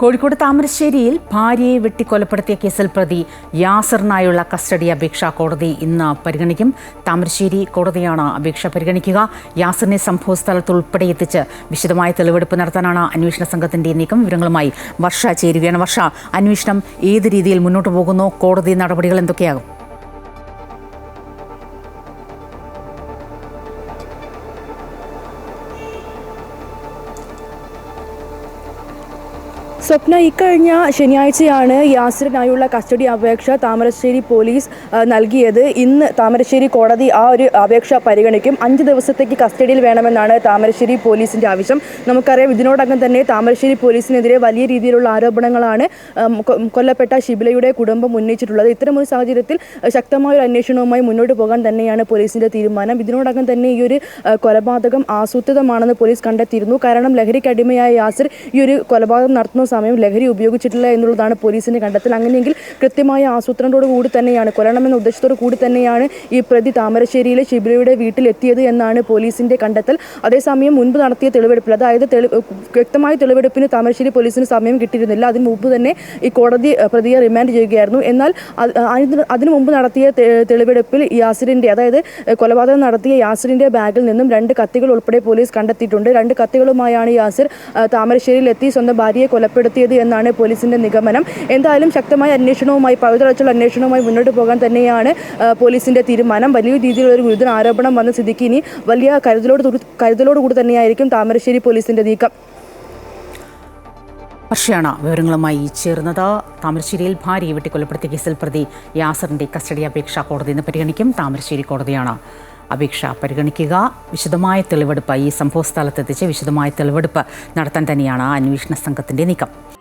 കോഴിക്കോട് താമരശ്ശേരിയിൽ ഭാര്യയെ വെട്ടിക്കൊലപ്പെടുത്തിയ കേസിൽ പ്രതി യാസറിനായുള്ള കസ്റ്റഡി അപേക്ഷ കോടതി ഇന്ന് പരിഗണിക്കും. താമരശ്ശേരി കോടതിയാണ് അപേക്ഷ പരിഗണിക്കുക. യാസറിനെ സംഭവ സ്ഥലത്ത് ഉൾപ്പെടെ എത്തിച്ച് വിശദമായ തെളിവെടുപ്പ് നടത്താനാണ് അന്വേഷണ സംഘത്തിന്റെ നീക്കം. വിവരങ്ങളുമായി വർഷ ചേരുകയാണ് വർഷ. അന്വേഷണം ഏത് രീതിയിൽ മുന്നോട്ട് പോകുന്നു? കോടതി നടപടികൾ എന്തൊക്കെയാകും? സ്വപ്ന ഇക്കഴിഞ്ഞ ശനിയാഴ്ചയാണ് യാസിറിനായുള്ള കസ്റ്റഡി അപേക്ഷ താമരശ്ശേരി പോലീസ് നൽകിയത്. ഇന്ന് താമരശ്ശേരി കോടതി ആ ഒരു അപേക്ഷ പരിഗണിക്കും. അഞ്ച് ദിവസത്തേക്ക് കസ്റ്റഡിയിൽ വേണമെന്നാണ് താമരശ്ശേരി പോലീസിന്റെ ആവശ്യം. നമുക്കറിയാം ഇതിനോടകം തന്നെ താമരശ്ശേരി പോലീസിനെതിരെ വലിയ രീതിയിലുള്ള ആരോപണങ്ങളാണ് കൊല്ലപ്പെട്ട ഷിബിലയുടെ കുടുംബം ഉന്നയിച്ചിട്ടുള്ളത്. ഇത്തരമൊരു സാഹചര്യത്തിൽ ശക്തമായ ഒരു അന്വേഷണവുമായി മുന്നോട്ട് പോകാൻ തന്നെയാണ് പോലീസിന്റെ തീരുമാനം. ഇതിനോടകം തന്നെ ഈ ഒരു കൊലപാതകം ആസൂത്രിതമാണെന്ന് പോലീസ് കണ്ടെത്തിയിരുന്നു. കാരണം ലഹരിക്കടിമയായ യാസിർ ഈ ഒരു കൊലപാതകം നടത്തുന്ന സമയം ലഹരി ഉപയോഗിച്ചിട്ടില്ല എന്നുള്ളതാണ് പോലീസിന്റെ കണ്ടെത്തൽ. അങ്ങനെയെങ്കിൽ കൃത്യമായ ആസൂത്രണത്തോടു കൂടി തന്നെയാണ് കൊല്ലണമെന്ന ഉദ്ദേശത്തോടു കൂടി തന്നെയാണ് ഈ പ്രതി താമരശ്ശേരിയിലെ ഷിബിലയുടെ വീട്ടിലെത്തിയത് എന്നാണ് പോലീസിന്റെ കണ്ടെത്തൽ. അതേസമയം മുൻപ് നടത്തിയ തെളിവെടുപ്പിൽ അതായത് വ്യക്തമായ തെളിവെടുപ്പിന് താമരശ്ശേരി പോലീസിന് സമയം കിട്ടിയിരുന്നില്ല. അതിന് മുമ്പ് തന്നെ ഈ കോടതി പ്രതിയെ റിമാൻഡ് ചെയ്യുകയായിരുന്നു. എന്നാൽ അത് അതിനു മുമ്പ് നടത്തിയ തെളിവെടുപ്പിൽ യാസിറിന്റെ അതായത് കൊലപാതകം നടത്തിയ യാസിറിന്റെ ബാഗിൽ നിന്നും രണ്ട് കത്തികൾ ഉൾപ്പെടെ പോലീസ് കണ്ടെത്തിയിട്ടുണ്ട്. രണ്ട് കത്തികളുമായാണ് യാസിർ താമരശ്ശേരിയിലെത്തി സ്വന്തം ഭാര്യയെ കൊലപ്പെടുത്തിയത് എന്നാണ് പോലീസിന്റെ നിഗമനം. എന്തായാലും ശക്തമായ അന്വേഷണവുമായി പഴുതടച്ചുള്ള അന്വേഷണവുമായി മുന്നോട്ട് പോകാൻ തന്നെയാണ് പോലീസിന്റെ തീരുമാനം. വലിയ രീതിയിലുള്ള ഒരു ഗുരുതര ആരോപണം വന്ന സ്ഥിതിക്ക് ഇനി വലിയ കരുതലോട് കൂടി- കരുതലോടുകൂടി തന്നെയായിരിക്കും താമരശ്ശേരി പോലീസിന്റെ നീക്കം. വർഷയാണ് വിവരങ്ങളുമായി ചേർന്നത്. താമരശ്ശേരിയിൽ ഭാര്യയെ വെട്ടിക്കൊലപ്പെടുത്തിയ കേസിൽ പ്രതി യാസറിന്റെ കസ്റ്റഡി അപേക്ഷ കോടതി ഇന്ന് പരിഗണിക്കും. താമരശ്ശേരി കോടതിയാണ്. അപേക്ഷ പരിഗണിക്കുക. വിശദമായ തെളിവെടുപ്പ് ഈ സംഭവ സ്ഥലത്തെത്തിച്ച് വിശദമായ തെളിവെടുപ്പ് നടത്താൻ തന്നെയാണ് അന്വേഷണ സംഘത്തിന്റെ നീക്കം.